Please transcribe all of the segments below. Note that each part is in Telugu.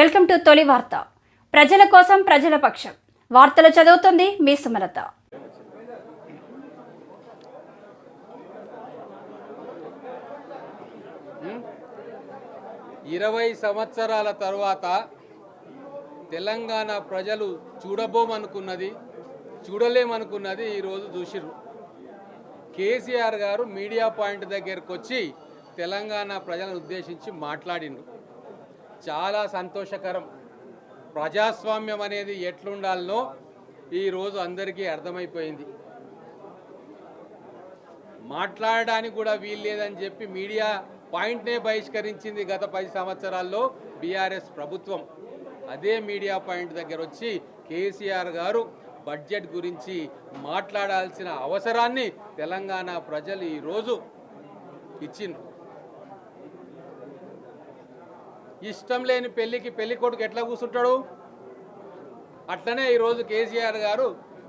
వెల్కమ్ టు తొలి వార్త. ప్రజల కోసం ప్రజల పక్షం. వార్తలు చదువుతుంది మీ సుమలత. ఇరవై సంవత్సరాల తర్వాత తెలంగాణ ప్రజలు చూడబోమనుకున్నది చూడలేమనుకున్నది ఈరోజు చూసిరు కేసీఆర్ గారు మీడియా పాయింట్ దగ్గరకు వచ్చి తెలంగాణ ప్రజలను ఉద్దేశించి మాట్లాడిండ్రు. చాలా సంతోషకరం. ప్రజాస్వామ్యం అనేది ఎట్లుండాలనో ఈరోజు అందరికీ అర్థమైపోయింది. మాట్లాడడానికి కూడా వీలు లేదని చెప్పి మీడియా పాయింట్నే బహిష్కరించింది గత పది సంవత్సరాల్లో బీఆర్ఎస్ ప్రభుత్వం. అదే మీడియా పాయింట్ దగ్గర వచ్చి కేసీఆర్ గారు బడ్జెట్ గురించి మాట్లాడాల్సిన అవసరాన్ని తెలంగాణ ప్రజలు ఈరోజు ఇచ్చిండ్రు. ఇష్టం లేని పెళ్ళికి పెళ్ళి కొడుకు ఎట్లా కూర్చుంటాడు అట్లనే ఈరోజు కేసీఆర్ గారు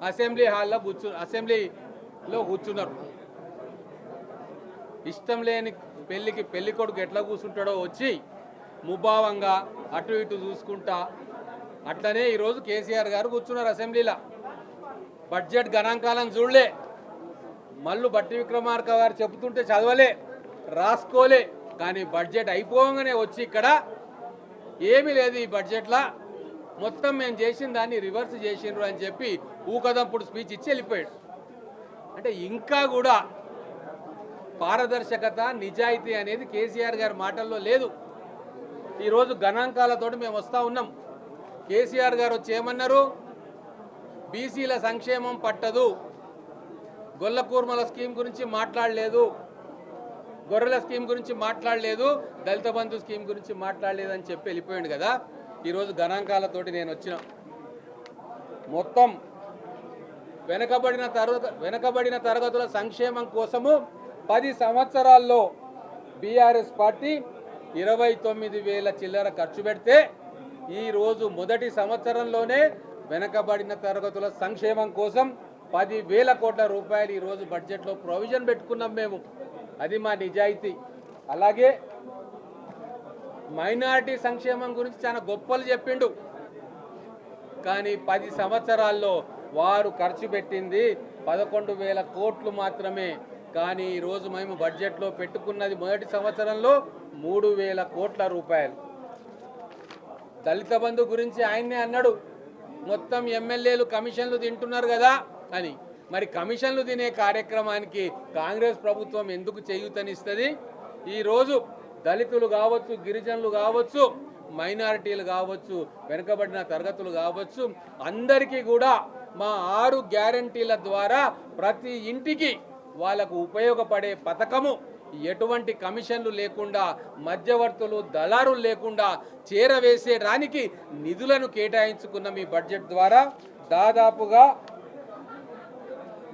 అసెంబ్లీ హాల్లో కూర్చు అసెంబ్లీలో కూర్చున్నారు. ఇష్టం లేని పెళ్ళికి పెళ్ళి కొడుకు ఎట్లా కూర్చుంటాడో వచ్చి ముభావంగా అటు ఇటు చూసుకుంటా అట్లనే ఈరోజు కేసీఆర్ గారు కూర్చున్నారు అసెంబ్లీలో. బడ్జెట్ గణాంకాలను చూడలే. మళ్ళీ బట్టి విక్రమార్క గారు చెబుతుంటే చదవలే రాసుకోలే. కానీ బడ్జెట్ అయిపోగానే వచ్చి ఇక్కడ ఏమీ లేదు ఈ బడ్జెట్లో. మొత్తం మేము చేసిన దాన్ని రివర్స్ చేసిండ్రు అని చెప్పి ఊకదంపుడు స్పీచ్ ఇచ్చి వెళ్ళిపోయాడు. అంటే ఇంకా కూడా పారదర్శకత నిజాయితీ అనేది కేసీఆర్ గారి మాటల్లో లేదు. ఈరోజు గణాంకాలతోటి మేము వస్తూ ఉన్నాం. కేసీఆర్ గారు వచ్చి ఏమన్నారు? బీసీల సంక్షేమం పట్టదు. గొల్లకూర్మల స్కీమ్ గురించి మాట్లాడలేదు. గొర్రెల స్కీమ్ గురించి మాట్లాడలేదు దళిత బంధు స్కీమ్ గురించి మాట్లాడలేదు అని చెప్పి వెళ్ళిపోయాడు కదా. ఈరోజు గణాంకాలతోటి నేను వచ్చిన. మొత్తం వెనకబడిన తరగ వెనకబడిన తరగతుల సంక్షేమం కోసము పది సంవత్సరాల్లో బీఆర్ఎస్ పార్టీ ఇరవై తొమ్మిది వేల చిల్లర ఖర్చు పెడితే ఈరోజు మొదటి సంవత్సరంలోనే వెనకబడిన తరగతుల సంక్షేమం కోసం పది వేల కోట్ల రూపాయలు ఈరోజు బడ్జెట్లో ప్రొవిజన్ పెట్టుకున్నాం మేము. అది మా నిజాయితీ. అలాగే మైనారిటీ సంక్షేమం గురించి చాలా గొప్పలు చెప్పిండు. కానీ పది సంవత్సరాల్లో వారు ఖర్చు పెట్టింది పదకొండు వేల కోట్లు మాత్రమే. కానీ ఈరోజు మేము బడ్జెట్లో పెట్టుకున్నది మొదటి సంవత్సరంలో మూడు వేల కోట్ల రూపాయలు. దళిత బంధు గురించి ఆయన్నే అన్నాడు. మొత్తం ఎమ్మెల్యేలు కమిషన్లు తింటున్నారు కదా అని. మరి కమిషన్లు తినే కార్యక్రమానికి కాంగ్రెస్ ప్రభుత్వం ఎందుకు చేయూతనిస్తుంది? ఈరోజు దళితులు కావచ్చు గిరిజనులు కావచ్చు మైనారిటీలు కావచ్చు వెనుకబడిన తరగతులు కావచ్చు అందరికీ కూడా మా ఆరు గ్యారంటీల ద్వారా ప్రతి ఇంటికి వాళ్ళకు ఉపయోగపడే పథకము ఎటువంటి కమిషన్లు లేకుండా మధ్యవర్తులు దళారులు లేకుండా చేరవేసేయడానికి నిధులను కేటాయించుకున్న మీ బడ్జెట్ ద్వారా దాదాపుగా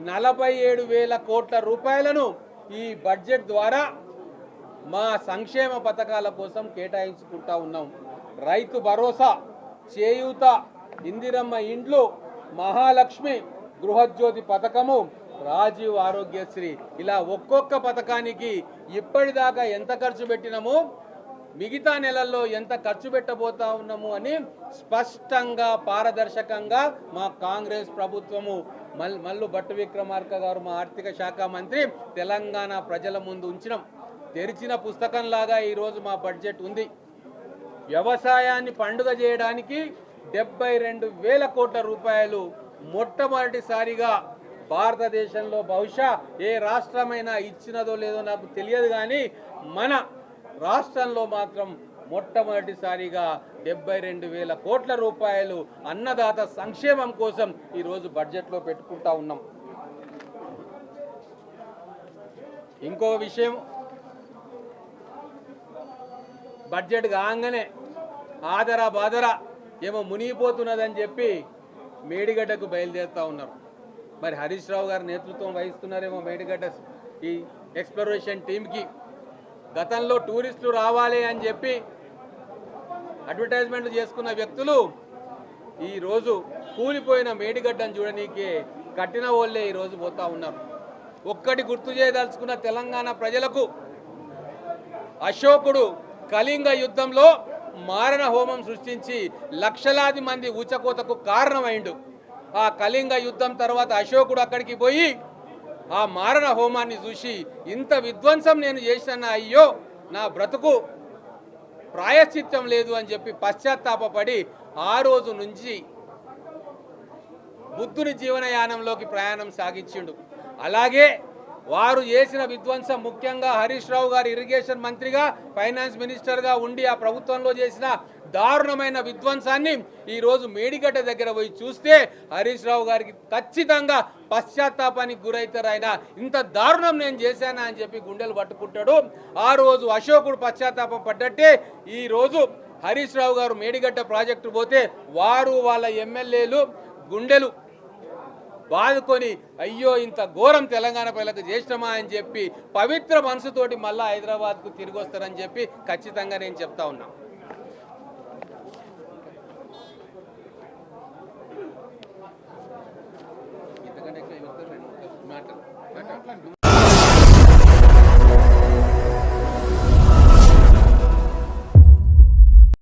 నలభై ఏడు వేల కోట్ల రూపాయలను ఈ బడ్జెట్ ద్వారా మా సంక్షేమ పథకాల కోసం కేటాయించుకుంటా ఉన్నాం. రైతు భరోసా చేయూత ఇందిరమ్మ ఇండ్లు మహాలక్ష్మి గృహజ్యోతి పథకము రాజీవ్ ఆరోగ్యశ్రీ. ఇలా ఒక్కొక్క పథకానికి ఇప్పటిదాకా ఎంత ఖర్చు పెట్టినామో? మిగతా నెలల్లో ఎంత ఖర్చు పెట్టబోతా ఉన్నాము అని స్పష్టంగా పారదర్శకంగా మా కాంగ్రెస్ ప్రభుత్వము మల్ మల్లు భట్టు విక్రమార్క గారు మా ఆర్థిక శాఖ మంత్రి తెలంగాణ ప్రజల ముందు ఉంచినాం. తెరిచిన పుస్తకంలాగా ఈరోజు మా బడ్జెట్ ఉంది. వ్యవసాయాన్ని పండుగ చేయడానికి డెబ్బై రెండు వేల కోట్ల రూపాయలు మొట్టమొదటిసారిగా భారతదేశంలో బహుశా ఏ రాష్ట్రమైనా ఇచ్చినదో లేదో నాకు తెలియదు కానీ మన రాష్ట్రంలో మాత్రం మొట్టమొదటిసారిగా డెబ్బై రెండు వేల కోట్ల రూపాయలు అన్నదాత సంక్షేమం కోసం ఈరోజు బడ్జెట్లో పెట్టుకుంటా ఉన్నాం. ఇంకో విషయం బడ్జెట్ కాగానే ఆదరా బాదరా ఏమో మునిగిపోతున్నదని చెప్పి మేడిగడ్డకు బయలుదేరుతా ఉన్నారు. మరి హరీష్ రావు గారు నేతృత్వం వహిస్తున్నారేమో మేడిగడ్డ ఈ ఎక్స్ప్లోరేషన్ టీంకి గతంలో టూరిస్టులు రావాలి అని చెప్పి అడ్వర్టైజ్మెంట్లు చేసుకున్న వ్యక్తులు ఈరోజు కూలిపోయిన మేడిగడ్డను చూడనీకి కట్టిన వాళ్ళే ఈరోజు పోతా ఉన్నారు. ఒక్కటి గుర్తు చేయదలుచుకున్న తెలంగాణ ప్రజలకు అశోకుడు కళింగ యుద్ధంలో మారణ హోమం సృష్టించి లక్షలాది మంది ఊచకోతకు కారణమైండు. ఆ కళింగ యుద్ధం తర్వాత అశోకుడు అక్కడికి పోయి ఆ మారణ హోమాన్ని చూసి ఇంత విధ్వంసం నేను చేసిన అయ్యో నా బ్రతుకు ప్రాయశ్చిత్తం లేదు అని చెప్పి పశ్చాత్తాపపడి ఆ రోజు నుంచి బుద్ధుని జీవనయానంలోకి ప్రయాణం సాగించిండు. అలాగే వారు చేసిన విధ్వంసం ముఖ్యంగా హరీష్ రావు గారు ఇరిగేషన్ మంత్రిగా ఫైనాన్స్ మినిస్టర్గా ఉండి ఆ ప్రభుత్వంలో చేసిన దారుణమైన విధ్వంసాన్ని ఈరోజు మేడిగడ్డ దగ్గర పోయి చూస్తే హరీష్ రావు గారికి ఖచ్చితంగా పశ్చాత్తాపానికి గురవుతారు ఆయన. ఇంత దారుణం నేను చేశానా అని చెప్పి గుండెలు పట్టుకుంటాడు. ఆ రోజు అశోకుడు పశ్చాత్తాపం పడ్డట్టే ఈరోజు హరీష్ రావు గారు మేడిగడ్డ ప్రాజెక్టు పోతే వారు వాళ్ళ ఎమ్మెల్యేలు గుండెలు బాదుకొని అయ్యో ఇంత ఘోరం తెలంగాణ ప్రజలకు చేసినమా? అని చెప్పి పవిత్ర మనసుతోటి మళ్ళీ హైదరాబాద్కు తిరిగి వస్తారని చెప్పి ఖచ్చితంగా నేను చెప్తా ఉన్నాను